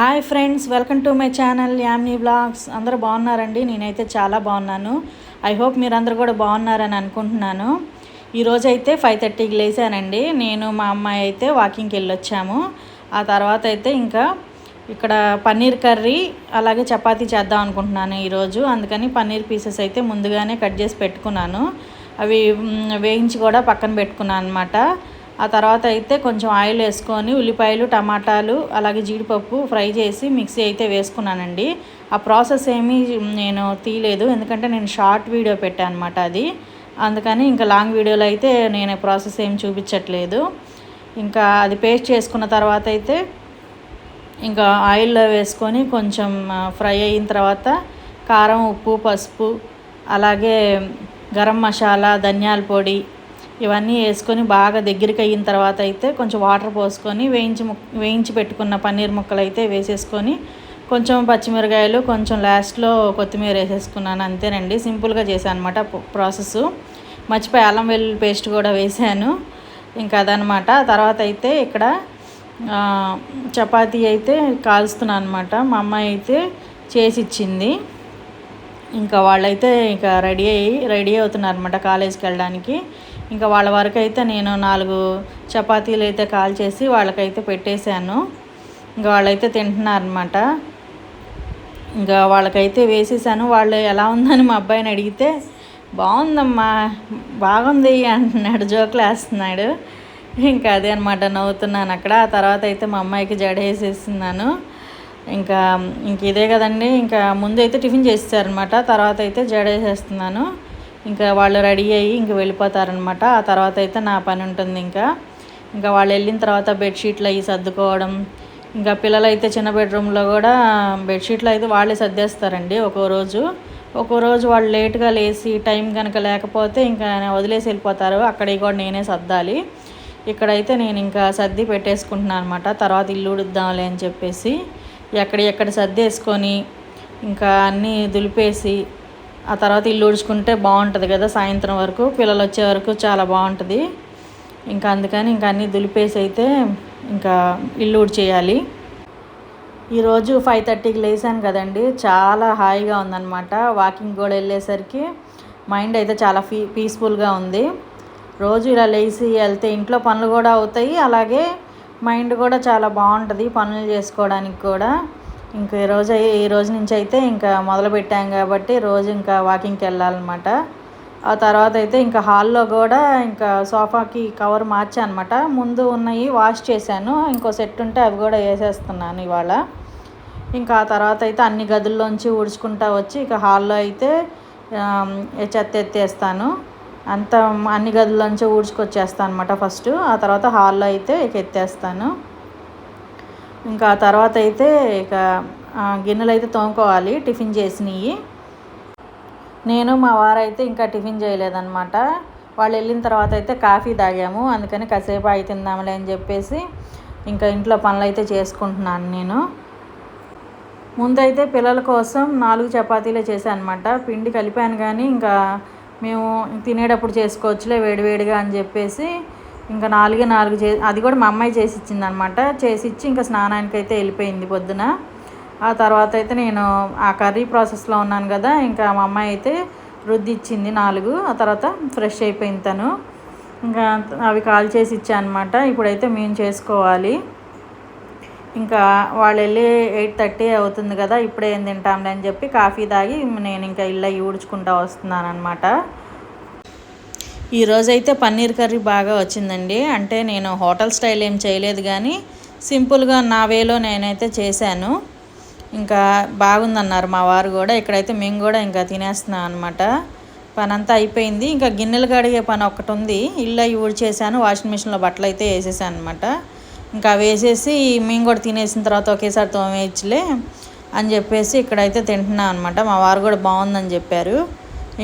Hi friends welcome to my channel Yamni blogs అందరూ బాగున్నారండి? నేనైతే చాలా బాగున్నాను. ఐ హోప్ మీరందరూ కూడా బాగున్నారని అనుకుంటున్నాను. ఈరోజు అయితే ఫైవ్ థర్టీకి లేచానండి. నేను మా అమ్మాయి అయితే వాకింగ్కి వెళ్ళొచ్చాము. ఆ తర్వాత అయితే ఇంకా ఇక్కడ పన్నీర్ కర్రీ అలాగే చపాతీ చేద్దాం అనుకుంటున్నాను ఈరోజు అందుకని పన్నీర్ పీసెస్ అయితే ముందుగానే కట్ చేసి పెట్టుకున్నాను. అవి వేయించి కూడా పక్కన పెట్టుకున్నాను అనమాట ఆ తర్వాత అయితే కొంచెం ఆయిల్ వేసుకొని ఉల్లిపాయలు టమాటాలు అలాగే జీడిపప్పు ఫ్రై చేసి మిక్సీ అయితే వేసుకున్నానండి. ఆ ప్రాసెస్ ఏమీ నేను తీయలేదు. ఎందుకంటే నేను షార్ట్ వీడియో పెట్టాను అనమాట అది. అందుకని ఇంకా లాంగ్ వీడియోలో అయితే నేను ప్రాసెస్ ఏం చూపించట్లేదు. ఇంకా అది పేస్ట్ చేసుకున్న తర్వాత అయితే ఇంకా ఆయిల్లో వేసుకొని కొంచెం ఫ్రై అయిన తర్వాత కారం ఉప్పు పసుపు అలాగే గరం మసాలా ధనియాల పొడి ఇవన్నీ వేసుకొని బాగా దగ్గరికి అయిన తర్వాత అయితే కొంచెం వాటర్ పోసుకొని వేయించి ము వేయించి పెట్టుకున్న పన్నీర్ ముక్కలు అయితే వేసేసుకొని కొంచెం పచ్చిమిరకాయలు కొంచెం లాస్ట్లో కొత్తిమీర వేసేసుకున్నాను. అంతేనండి. సింపుల్గా చేశాను అనమాట ప్రాసెస్. మర్చిపోయి అల్లం వెల్లుల్లి పేస్ట్ కూడా వేసాను. ఇంకా అదనమాట తర్వాత అయితే ఇక్కడ చపాతీ అయితే కాల్స్తున్నాను అనమాట మా అమ్మాయి అయితే చేసి ఇచ్చింది ఇంకా వాళ్ళైతే ఇంకా రెడీ అయ్యి రెడీ అవుతున్నారు అనమాట కాలేజీకి వెళ్ళడానికి. ఇంకా వాళ్ళ వరకు అయితే నేను నాలుగు చపాతీలు అయితే కాల్ చేసి వాళ్ళకైతే పెట్టేశాను. ఇంకా వాళ్ళైతే తింటున్నారు అనమాట ఇంకా వాళ్ళకైతే వేసేసాను. వాళ్ళు ఎలా ఉందని మా అబ్బాయిని అడిగితే బాగుందమ్మా బాగుంది అంటున్నాడు. జోకులు వేస్తున్నాడు ఇంకా అదే అనమాట నవ్వుతున్నాను అక్కడ. ఆ తర్వాత అయితే మా అమ్మాయికి జడ వేసేస్తున్నాను. ఇంకా ఇంక ఇదే కదండి. ఇంకా ముందు అయితే టిఫిన్ చేసేసారనమాట తర్వాత అయితే జడ వేసేస్తున్నాను. ఇంకా వాళ్ళు రెడీ అయ్యి ఇంక వెళ్ళిపోతారనమాట ఆ తర్వాత అయితే నా పని ఉంటుంది ఇంకా. ఇంకా వాళ్ళు వెళ్ళిన తర్వాత బెడ్షీట్లు అవి సర్దుకోవడం. ఇంకా పిల్లలు అయితే చిన్న బెడ్రూమ్లో కూడా బెడ్షీట్లు అయితే వాళ్ళే సర్దేస్తారండి ఒక్కో రోజు. ఒక్కో రోజు వాళ్ళు లేట్గా లేచి టైం కనుక లేకపోతే ఇంకా వదిలేసి వెళ్ళిపోతారు. అక్కడికి కూడా నేనే సర్దాలి. ఇక్కడైతే నేను ఇంకా సర్ది పెట్టేసుకుంటున్నాను అనమాట తర్వాత ఇల్లు ఉడుద్దాంలే అని చెప్పేసి ఎక్కడ ఎక్కడ సర్దేసుకొని ఇంకా అన్నీ దులిపేసి ఆ తర్వాత ఇల్లు ఊడ్చుకుంటే బాగుంటుంది కదా సాయంత్రం వరకు. పిల్లలు వచ్చే వరకు చాలా బాగుంటుంది. ఇంకా అందుకని ఇంకా అన్నీ దులిపేసి అయితే ఇంకా ఇల్లు ఊడ్చేయాలి ఈరోజు ఫైవ్ థర్టీకి లేసాను కదండి. చాలా హాయిగా ఉందన్నమాట. వాకింగ్ కూడా వెళ్ళేసరికి మైండ్ అయితే చాలా ఫీ పీస్ఫుల్గా ఉంది. రోజు ఇలా లేచి వెళ్తే ఇంట్లో పనులు కూడా అవుతాయి. అలాగే మైండ్ కూడా చాలా బాగుంటుంది పనులు చేసుకోవడానికి కూడా. ఇంక ఈ రోజు ఈ రోజు నుంచి అయితే ఇంకా మొదలు పెట్టాం కాబట్టి రోజు ఇంకా వాకింగ్కి వెళ్ళాలన్నమాట. ఆ తర్వాత అయితే ఇంకా హాల్లో కూడా ఇంకా సోఫాకి కవర్ మార్చానమాట. అనమాట ముందు ఉన్నవి వాష్ చేశాను. ఇంకో సెట్ ఉంటే అవి కూడా వేసేస్తున్నాను ఇవాళ. ఇంకా ఆ తర్వాత అయితే అన్ని గదుల్లోంచి ఊడ్చుకుంటా వచ్చి ఇక హాల్లో అయితే చెత్త ఎత్తేస్తాను. అంత అన్ని గదుల్లోంచి ఊడ్చుకొచ్చేస్తాను అనమాట ఫస్ట్. ఆ తర్వాత హాల్లో అయితే ఇక ఎత్తేస్తాను. ఇంకా తర్వాత అయితే ఇక గిన్నెలు అయితే తోముకోవాలి టిఫిన్ చేసినవి నేను మా వారైతే ఇంకా టిఫిన్ చేయలేదన్నమాట. వాళ్ళు వెళ్ళిన తర్వాత అయితే కాఫీ తాగాము అందుకని కాసేపు అయి తిందాంలే అని చెప్పేసి ఇంకా ఇంట్లో పనులు అయితే చేసుకుంటున్నాను నేను. ముందైతే పిల్లల కోసం నాలుగు చపాతీలే చేశాను అనమాట పిండి కలిపాను కానీ ఇంకా మేము తినేటప్పుడు చేసుకోవచ్చులే వేడివేడిగా అని చెప్పేసి ఇంకా నాలుగే నాలుగు చే అది కూడా మా అమ్మాయి చేసి ఇచ్చింది అనమాట చేసి ఇచ్చి ఇంకా స్నానానికి అయితే వెళ్ళిపోయింది పొద్దున. ఆ తర్వాత అయితే నేను ఆ కర్రీ ప్రాసెస్లో ఉన్నాను కదా ఇంకా మా అమ్మాయి అయితే రుద్ది ఇచ్చింది నాలుగు. ఆ తర్వాత ఫ్రెష్ అయిపోయింది తను. ఇంకా అవి కాల్ చేసి ఇచ్చానమాట ఇప్పుడైతే మేము చేసుకోవాలి. ఇంకా వాళ్ళు వెళ్ళి ఎయిట్ థర్టీ అవుతుంది కదా ఇప్పుడే ఏం తింటాంలే అని చెప్పి కాఫీ తాగి నేను ఇంకా ఇల్లు ఊడ్చుకుంటా వస్తున్నాను అనమాట ఈరోజైతే పన్నీర్ కర్రీ బాగా వచ్చిందండి. అంటే నేను హోటల్ స్టైల్ ఏం చేయలేదు కానీ సింపుల్గా నా వేలో నేనైతే చేశాను. ఇంకా బాగుందన్నారు మా వారు కూడా. ఇక్కడైతే మేము కూడా ఇంకా తినేస్తున్నాం అనమాట పని అంతా అయిపోయింది. ఇంకా గిన్నెలు కడిగే పని ఒకటి ఉంది. ఇల్లు అవి ఊడ్చేసాను వాషింగ్ మిషన్లో బట్టలు అయితే వేసేసాను అనమాట ఇంకా వేసేసి మేము కూడా తినేసిన తర్వాత ఒకేసారి తోమేయచ్చులే అని చెప్పేసి ఇక్కడైతే తింటున్నాం అనమాట మా వారు కూడా బాగుందని చెప్పారు.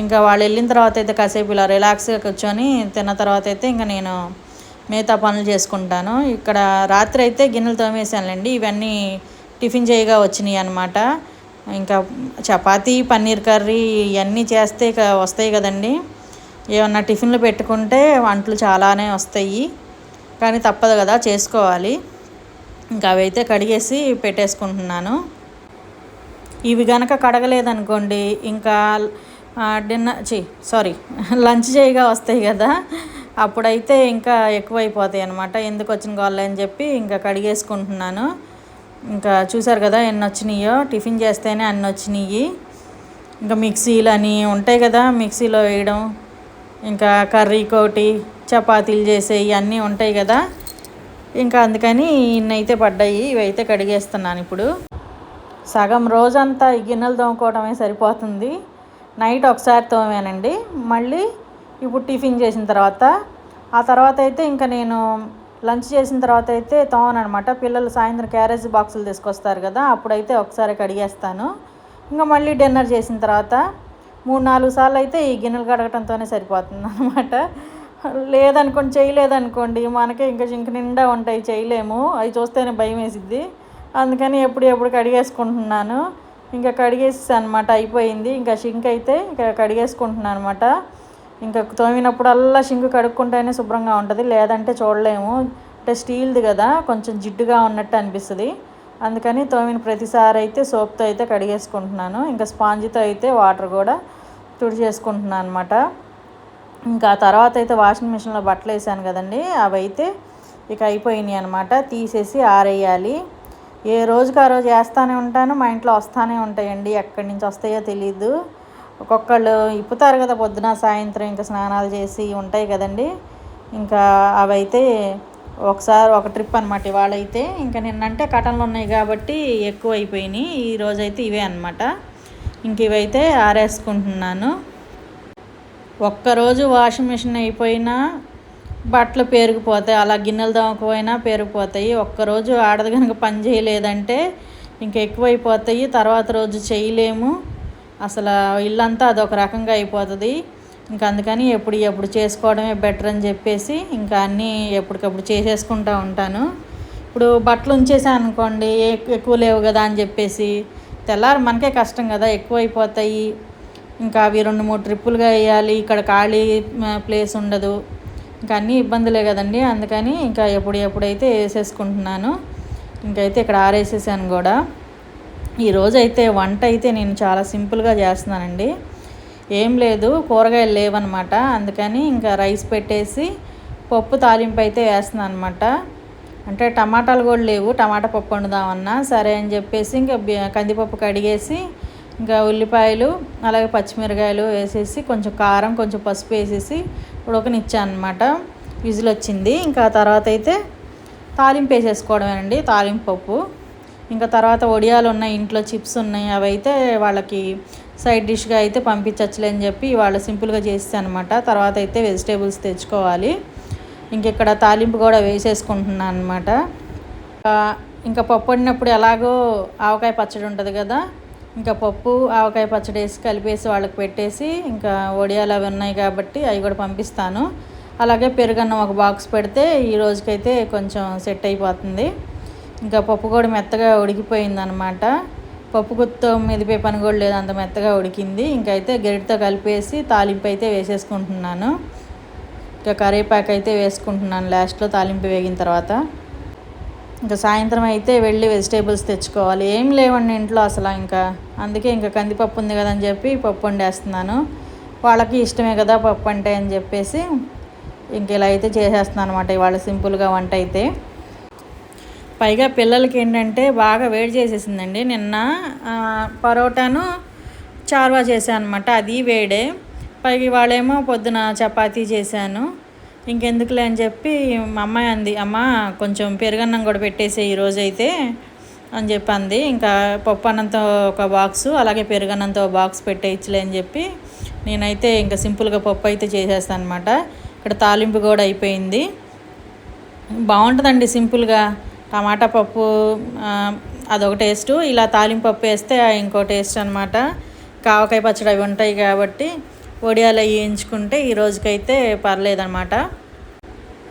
ఇంకా వాళ్ళు వెళ్ళిన తర్వాత అయితే కాసేపు ఇలా రిలాక్స్గా కూర్చొని తిన్న తర్వాత అయితే ఇంకా నేను మిగతా పనులు చేసుకుంటాను. ఇక్కడ రాత్రి అయితే గిన్నెలు తోమేసానులేండి ఇవన్నీ టిఫిన్ చేయగా వచ్చినాయి అనమాట ఇంకా చపాతీ పన్నీర్ కర్రీ ఇవన్నీ చేస్తే వస్తాయి కదండి. ఏమన్నా టిఫిన్లు పెట్టుకుంటే వంటలు చాలానే వస్తాయి కానీ తప్పదు కదా చేసుకోవాలి. ఇంకా అవైతే కడిగేసి పెట్టేసుకుంటున్నాను. ఇవి గనక కడగలేదనుకోండి ఇంకా డిన్నర్ చి సారీ లంచ్ చేయగా వస్తాయి కదా. అప్పుడైతే ఇంకా ఎక్కువైపోతాయి అనమాట ఎందుకు వచ్చిన గోళ్ళ అని చెప్పి ఇంకా కడిగేసుకుంటున్నాను. ఇంకా చూసారు కదా ఎన్ని వచ్చినాయో. టిఫిన్ చేస్తేనే అన్ని వచ్చినాయి. ఇంకా మిక్సీలు అని ఉంటాయి కదా మిక్సీలో వేయడం. ఇంకా కర్రీ కోటి చపాతీలు చేసే ఇవన్నీ ఉంటాయి కదా. ఇంకా అందుకని ఇన్నైతే పడ్డాయి ఇవైతే కడిగేస్తున్నాను ఇప్పుడు. సగం రోజంతా ఈ గిన్నెలు తోముకోవడమే సరిపోతుంది. నైట్ ఒకసారి తోమానండి. మళ్ళీ ఇప్పుడు టిఫిన్ చేసిన తర్వాత ఆ తర్వాత అయితే ఇంకా నేను లంచ్ చేసిన తర్వాత అయితే తోమనమాట పిల్లలు సాయంత్రం క్యారేజ్ బాక్సులు తీసుకొస్తారు కదా అప్పుడైతే ఒకసారి కడిగేస్తాను. ఇంకా మళ్ళీ డిన్నర్ చేసిన తర్వాత మూడు నాలుగు సార్లు అయితే ఈ గిన్నెలు కడగటంతోనే సరిపోతుంది అనమాట లేదనుకోండి చేయలేదనుకోండి మనకే ఇంకా జింక నిండా ఉంటాయి చేయలేము. అవి చూస్తేనే భయం వేసిద్ది. అందుకని ఎప్పుడు ఎప్పుడు కడిగేసుకుంటున్నాను. ఇంకా కడిగేసి అనమాట అయిపోయింది. ఇంకా షింక్ అయితే ఇంకా కడిగేసుకుంటున్నాను అనమాట ఇంకా తోమినప్పుడల్లా షింక్ కడుక్కుంటేనే శుభ్రంగా ఉంటుంది. లేదంటే చూడలేము. అంటే స్టీల్ది కదా కొంచెం జిడ్డుగా ఉన్నట్టు అనిపిస్తుంది. అందుకని తోమిన ప్రతిసారి అయితే సోప్తో అయితే కడిగేసుకుంటున్నాను. ఇంకా స్పాంజితో అయితే వాటర్ కూడా తుడిచేసుకుంటున్నాను అనమాట ఇంకా తర్వాత అయితే వాషింగ్ మిషన్లో బట్టలు వేసాను కదండి. అవి అయితే ఇక అయిపోయినాయి అనమాట తీసేసి ఆరేయాలి. ఏ రోజుకి ఆ రోజు వేస్తూనే ఉంటాను మా ఇంట్లో వస్తూనే ఉంటాయండి. ఎక్కడి నుంచి వస్తాయో తెలియదు ఒక్కొక్కళ్ళు ఇప్పుతారు కదా పొద్దున సాయంత్రం ఇంకా స్నానాలు చేసి ఉంటాయి కదండి. ఇంకా అవైతే ఒకసారి ఒక ట్రిప్ అనమాట ఇవాళైతే. ఇంకా నిన్నంటే కటన్లు ఉన్నాయి కాబట్టి ఎక్కువ అయిపోయినాయి ఈ రోజైతే ఇవే అనమాట ఇంక ఇవైతే ఆరేసుకుంటున్నాను. ఒక్కరోజు వాషింగ్ మిషన్ అయిపోయినా బట్టలు పేరుకుపోతాయి అలా గిన్నెలు తోమకపోయినా పేరుకుపోతాయి. ఒక్కరోజు ఆడది కనుక పని చేయలేదంటే ఇంకా ఎక్కువైపోతాయి తర్వాత రోజు చేయలేము. అసలు ఇల్లంతా అదొక రకంగా అయిపోతుంది. ఇంకా అందుకని ఎప్పుడు ఎప్పుడు చేసుకోవడమే బెటర్ అని చెప్పేసి ఇంకా అన్నీ ఎప్పటికప్పుడు చేసేసుకుంటూ ఉంటాను. ఇప్పుడు బట్టలు ఉంచేసాను అనుకోండి ఎక్కువ లేవు కదా అని చెప్పేసి తెల్లారి మనకే కష్టం కదా ఎక్కువ అయిపోతాయి ఇంకా అవి రెండు మూడు ట్రిప్పులుగా వేయాలి ఇక్కడ ఖాళీ ప్లేస్ ఉండదు. ఇంకా అన్నీ ఇబ్బందులే కదండి. అందుకని ఇంకా ఎప్పుడు ఎప్పుడైతే వేసేసుకుంటున్నాను ఇంకైతే ఇక్కడ ఆరేసేసాను కూడా. ఈరోజు అయితే వంట అయితే నేను చాలా సింపుల్గా చేస్తున్నానండి. ఏం లేదు కూరగాయలు లేవన్నమాట. అందుకని ఇంకా రైస్ పెట్టేసి పప్పు తాలింపు అయితే వేస్తున్నాను అనమాట అంటే టమాటాలు కూడా లేవు టమాటా పప్పు వండుదామన్నా. సరే అని చెప్పేసి ఇంకా కందిపప్పు కడిగేసి ఇంకా ఉల్లిపాయలు అలాగే పచ్చిమిరకాయలు వేసేసి కొంచెం కారం కొంచెం పసుపు వేసేసి ఉడకనిచ్చాను అనమాట విజిల్ వచ్చింది. ఇంకా తర్వాత అయితే తాలింపు వేసేసుకోవడమేనండి. తాలింపు పప్పు. ఇంకా తర్వాత వడియాలు ఉన్నాయి ఇంట్లో చిప్స్ ఉన్నాయి అవి అయితే వాళ్ళకి సైడ్ డిష్గా అయితే పంపించచ్చులే అని చెప్పి వాళ్ళు సింపుల్గా చేస్తే అనమాట తర్వాత అయితే వెజిటేబుల్స్ తెచ్చుకోవాలి. ఇంకెక్కడ తాలింపు కూడా వేసేసుకుంటున్నాను అనమాట ఇంకా పప్పు వండినప్పుడు ఎలాగో ఆవకాయ పచ్చడి ఉంటుంది కదా ఇంకా పప్పు ఆవకాయ పచ్చడి వేసి కలిపేసి వాళ్ళకి పెట్టేసి ఇంకా వడియాలు అవి ఉన్నాయి కాబట్టి అవి కూడా పంపిస్తాను. అలాగే పెరుగన్నం ఒక బాక్స్ పెడితే ఈ రోజుకైతే కొంచెం సెట్ అయిపోతుంది. ఇంకా పప్పు కూడా మెత్తగా ఉడికిపోయింది అనమాట పప్పు గుత్తో మెదిపే పని కూడా లేదు అంత మెత్తగా ఉడికింది. ఇంకైతే గరిటతో కలిపేసి తాలింపు అయితే వేసేసుకుంటున్నాను. ఇంకా కరివేపాకు అయితే వేసుకుంటున్నాను లాస్ట్లో తాలింపు వేగిన తర్వాత. ఇంకా సాయంత్రం అయితే వెళ్ళి వెజిటేబుల్స్ తెచ్చుకోవాలి. ఏం లేవండి ఇంట్లో అసలు ఇంకా. అందుకే ఇంకా కందిపప్పు ఉంది కదా అని చెప్పి పప్పు వండేస్తున్నాను. వాళ్ళకి ఇష్టమే కదా పప్పు అంటే అని చెప్పేసి ఇంక ఇలా అయితే చేసేస్తున్నాను అనమాట ఇవాళ సింపుల్గా వంట అయితే. పైగా పిల్లలకి ఏంటంటే బాగా వేడి చేసేసిందండి. నిన్న పరోటాను చార్వా చేశాను అనమాట అది వేడే. పైగా వాళ్ళేమో పొద్దున చపాతీ చేశాను. ఇంకెందుకులే అని చెప్పి మా అమ్మాయి అంది అమ్మ కొంచెం పెరుగన్నం కూడా పెట్టేసే ఈరోజు అయితే అని చెప్పి అంది. ఇంకా పప్పు అన్నంతో ఒక బాక్సు అలాగే పెరుగన్నంతో బాక్స్ పెట్టేయచ్చులే అని చెప్పి నేనైతే ఇంకా సింపుల్గా పప్పు అయితే చేసేస్తాను అనమాట ఇక్కడ తాలింపు కూడా అయిపోయింది. బాగుంటుందండి సింపుల్గా. టమాటా పప్పు అదొక టేస్ట్. ఇలా తాలింపు పప్పు వేస్తే ఇంకో టేస్ట్ అనమాట కావకాయ పచ్చడి అవి ఉంటాయి కాబట్టి వడియాలు వేయించుకుంటే ఈ రోజుకైతే పర్లేదనమాట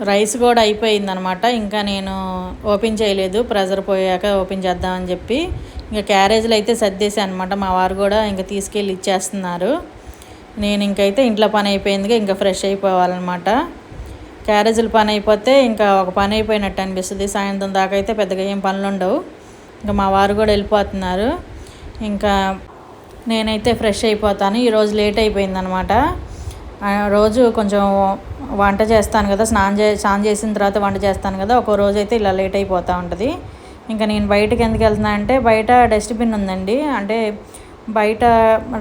రైస్ కూడా అయిపోయిందనమాట ఇంకా నేను ఓపెన్ చేయలేదు. ప్రెజర్ పోయాక ఓపెన్ చేద్దామని చెప్పి ఇంకా క్యారేజ్లు అయితే సర్దేశాను అనమాట మా వారు కూడా ఇంకా తీసుకెళ్ళి ఇచ్చేస్తున్నారు. నేను ఇంకైతే ఇంట్లో పని అయిపోయిందిగా ఇంకా ఫ్రెష్ అయిపోవాలన్నమాట. క్యారేజీల పని అయిపోతే ఇంకా ఒక పని అయిపోయినట్టు అనిపిస్తుంది. సాయంత్రం దాకా అయితే పెద్దగా ఏం పనులు ఉండవు ఇంకా మా వారు కూడా వెళ్ళిపోతున్నారు. ఇంకా నేనైతే ఫ్రెష్ అయిపోతాను. ఈరోజు లేట్ అయిపోయిందనమాట. రోజు కొంచెం వంట చేస్తాను కదా స్నానం చే స్నానం చేసిన తర్వాత వంట చేస్తాను కదా ఒక రోజు అయితే ఇలా లేట్ అయిపోతూ ఉంటుంది. ఇంకా నేను బయటకు ఎందుకు వెళ్తున్నా అంటే బయట డస్ట్బిన్ ఉందండి. అంటే బయట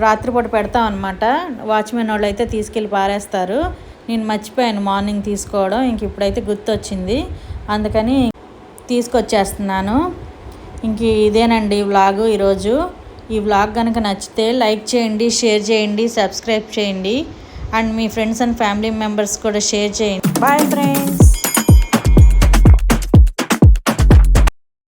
రాత్రిపూట పెడతాం అనమాట. వాచ్మెన్ వాళ్ళు అయితే తీసుకెళ్ళి పారేస్తారు. నేను మర్చిపోయాను మార్నింగ్ తీసుకోవడం ఇంక ఇప్పుడైతే గుర్తొచ్చింది. అందుకని తీసుకొచ్చేస్తున్నాను. ఇంక ఇదేనండి వ్లాగు ఈరోజు. ఈ వ్లాగ్ కనుక నచ్చితే లైక్ చేయండి షేర్ చేయండి సబ్స్క్రైబ్ చేయండి. అండ్ మీ ఫ్రెండ్స్ అండ్ ఫ్యామిలీ మెంబర్స్ కూడా షేర్ చేయండి. Bye friends